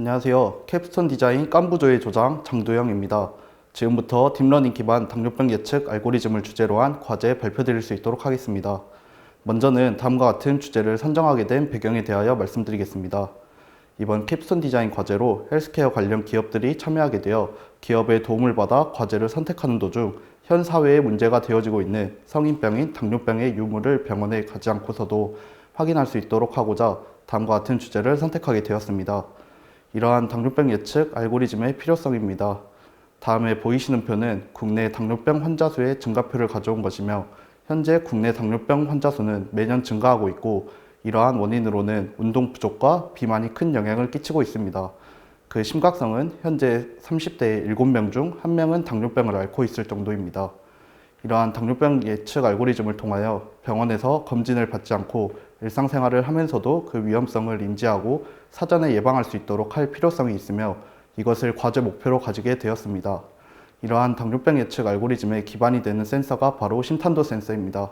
안녕하세요. 캡스톤 디자인 깐부조의 조장 장도영입니다. 지금부터 딥러닝 기반 당뇨병 예측 알고리즘을 주제로 한 과제 발표드릴 수 있도록 하겠습니다. 먼저는 다음과 같은 주제를 선정하게 된 배경에 대하여 말씀드리겠습니다. 이번 캡스톤 디자인 과제로 헬스케어 관련 기업들이 참여하게 되어 기업의 도움을 받아 과제를 선택하는 도중 현 사회에 문제가 되어지고 있는 성인병인 당뇨병의 유무를 병원에 가지 않고서도 확인할 수 있도록 하고자 다음과 같은 주제를 선택하게 되었습니다. 이러한 당뇨병 예측 알고리즘의 필요성입니다. 다음에 보이시는 표는 국내 당뇨병 환자 수의 증가표를 가져온 것이며 현재 국내 당뇨병 환자 수는 매년 증가하고 있고 이러한 원인으로는 운동 부족과 비만이 큰 영향을 끼치고 있습니다. 그 심각성은 현재 30대 7명 중 1명은 당뇨병을 앓고 있을 정도입니다. 이러한 당뇨병 예측 알고리즘을 통하여 병원에서 검진을 받지 않고 일상생활을 하면서도 그 위험성을 인지하고 사전에 예방할 수 있도록 할 필요성이 있으며 이것을 과제 목표로 가지게 되었습니다. 이러한 당뇨병 예측 알고리즘의 기반이 되는 센서가 바로 심탄도 센서입니다.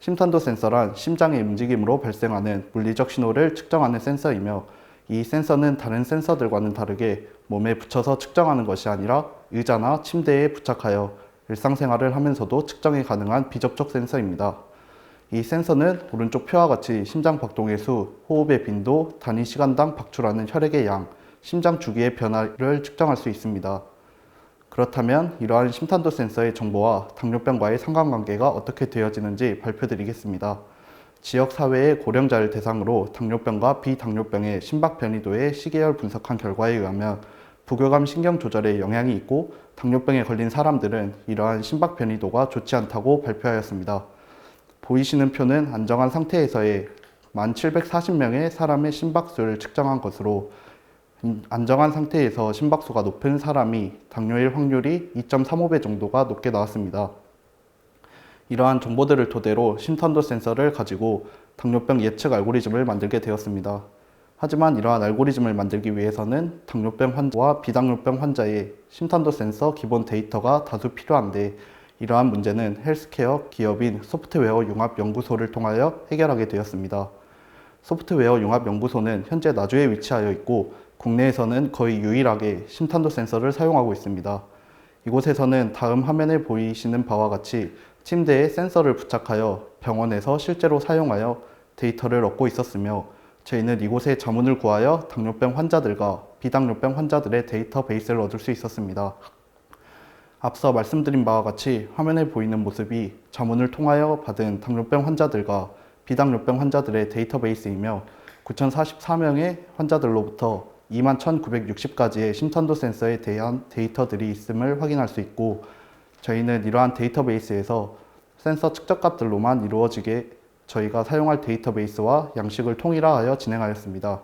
심탄도 센서란 심장의 움직임으로 발생하는 물리적 신호를 측정하는 센서이며 이 센서는 다른 센서들과는 다르게 몸에 붙여서 측정하는 것이 아니라 의자나 침대에 부착하여 일상생활을 하면서도 측정이 가능한 비접촉 센서입니다. 이 센서는 오른쪽 표와 같이 심장 박동의 수, 호흡의 빈도, 단위 시간당 박출하는 혈액의 양, 심장 주기의 변화를 측정할 수 있습니다. 그렇다면 이러한 심탄도 센서의 정보와 당뇨병과의 상관관계가 어떻게 되어지는지 발표드리겠습니다. 지역 사회의 고령자를 대상으로 당뇨병과 비당뇨병의 심박 변이도의 시계열 분석한 결과에 의하면 부교감 신경 조절에 영향이 있고 당뇨병에 걸린 사람들은 이러한 심박 변이도가 좋지 않다고 발표하였습니다. 보이시는 표는 안정한 상태에서의 1740명의 사람의 심박수를 측정한 것으로 안정한 상태에서 심박수가 높은 사람이 당뇨일 확률이 2.35배 정도가 높게 나왔습니다. 이러한 정보들을 토대로 심탄도 센서를 가지고 당뇨병 예측 알고리즘을 만들게 되었습니다. 하지만 이러한 알고리즘을 만들기 위해서는 당뇨병 환자와 비당뇨병 환자의 심탄도 센서 기본 데이터가 다수 필요한데 이러한 문제는 헬스케어 기업인 소프트웨어 융합 연구소를 통하여 해결하게 되었습니다. 소프트웨어 융합 연구소는 현재 나주에 위치하여 있고 국내에서는 거의 유일하게 심탄도 센서를 사용하고 있습니다. 이곳에서는 다음 화면에 보이시는 바와 같이 침대에 센서를 부착하여 병원에서 실제로 사용하여 데이터를 얻고 있었으며 저희는 이곳에 자문을 구하여 당뇨병 환자들과 비당뇨병 환자들의 데이터베이스를 얻을 수 있었습니다. 앞서 말씀드린 바와 같이 화면에 보이는 모습이 자문을 통하여 받은 당뇨병 환자들과 비당뇨병 환자들의 데이터베이스이며 9,044명의 환자들로부터 21,960가지의 심탄도 센서에 대한 데이터들이 있음을 확인할 수 있고 저희는 이러한 데이터베이스에서 센서 측정값들로만 이루어지게 저희가 사용할 데이터베이스와 양식을 통일화하여 진행하였습니다.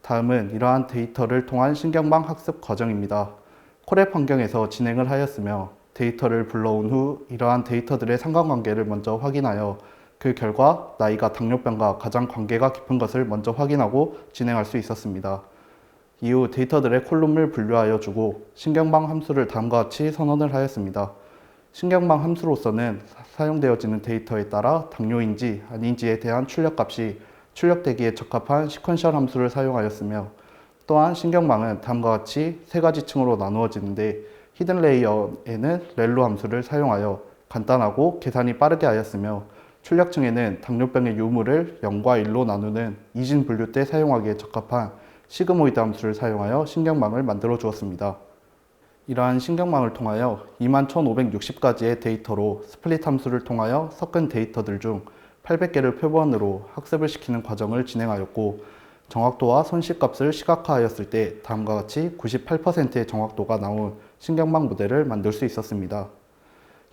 다음은 이러한 데이터를 통한 신경망 학습 과정입니다. 콜앱 환경에서 진행을 하였으며 데이터를 불러온 후 이러한 데이터들의 상관관계를 먼저 확인하여 그 결과 나이가 당뇨병과 가장 관계가 깊은 것을 먼저 확인하고 진행할 수 있었습니다. 이후 데이터들의 콜룸을 분류하여 주고 신경망 함수를 다음과 같이 선언을 하였습니다. 신경망 함수로서는 사용되어지는 데이터에 따라 당뇨인지 아닌지에 대한 출력값이 출력되기에 적합한 시퀀셜 함수를 사용하였으며 또한 신경망은 다음과 같이 세 가지 층으로 나누어지는데 히든 레이어에는 렐로 함수를 사용하여 간단하고 계산이 빠르게 하였으며 출력층에는 당뇨병의 유무를 0과 1로 나누는 이진 분류 때 사용하기에 적합한 시그모이드 함수를 사용하여 신경망을 만들어 주었습니다. 이러한 신경망을 통하여 21,560가지의 데이터로 스플릿 함수를 통하여 섞은 데이터들 중 800개를 표본으로 학습을 시키는 과정을 진행하였고 정확도와 손실값을 시각화하였을 때 다음과 같이 98%의 정확도가 나온 신경망 모델을 만들 수 있었습니다.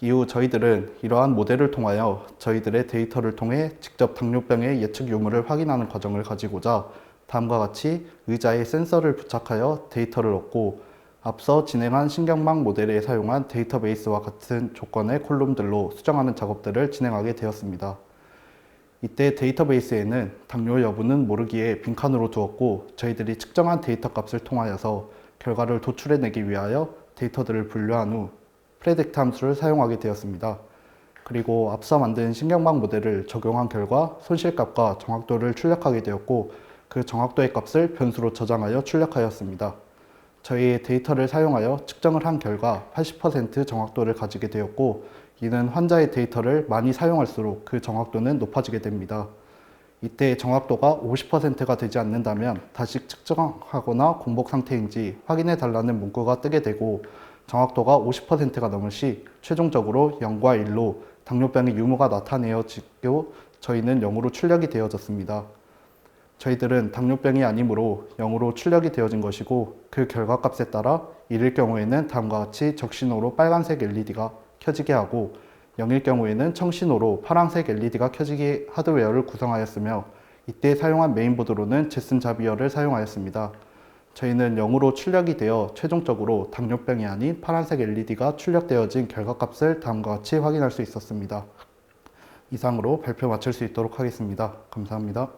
이후 저희들은 이러한 모델을 통하여 저희들의 데이터를 통해 직접 당뇨병의 예측 유무를 확인하는 과정을 가지고자 다음과 같이 의자에 센서를 부착하여 데이터를 얻고 앞서 진행한 신경망 모델에 사용한 데이터베이스와 같은 조건의 콜룸들로 수정하는 작업들을 진행하게 되었습니다. 이때 데이터베이스에는 당뇨 여부는 모르기에 빈칸으로 두었고 저희들이 측정한 데이터 값을 통하여서 결과를 도출해내기 위하여 데이터들을 분류한 후 프레딕트 함수를 사용하게 되었습니다. 그리고 앞서 만든 신경망 모델을 적용한 결과 손실값과 정확도를 출력하게 되었고 그 정확도의 값을 변수로 저장하여 출력하였습니다. 저희의 데이터를 사용하여 측정을 한 결과 80% 정확도를 가지게 되었고 이는 환자의 데이터를 많이 사용할수록 그 정확도는 높아지게 됩니다. 이때 정확도가 50%가 되지 않는다면 다시 측정하거나 공복 상태인지 확인해 달라는 문구가 뜨게 되고 정확도가 50%가 넘을 시 최종적으로 0과 1로 당뇨병의 유무가 나타내어지고 저희는 0으로 출력이 되어졌습니다. 저희들은 당뇨병이 아니므로 0으로 출력이 되어진 것이고 그 결과값에 따라 1일 경우에는 다음과 같이 적신호로 빨간색 LED가 켜지게 하고 0일 경우에는 청신호로 파란색 LED가 켜지게 하드웨어를 구성하였으며 이때 사용한 메인보드로는 제슨 자비어를 사용하였습니다. 저희는 0으로 출력이 되어 최종적으로 당뇨병이 아닌 파란색 LED가 출력되어진 결과값을 다음과 같이 확인할 수 있었습니다. 이상으로 발표 마칠 수 있도록 하겠습니다. 감사합니다.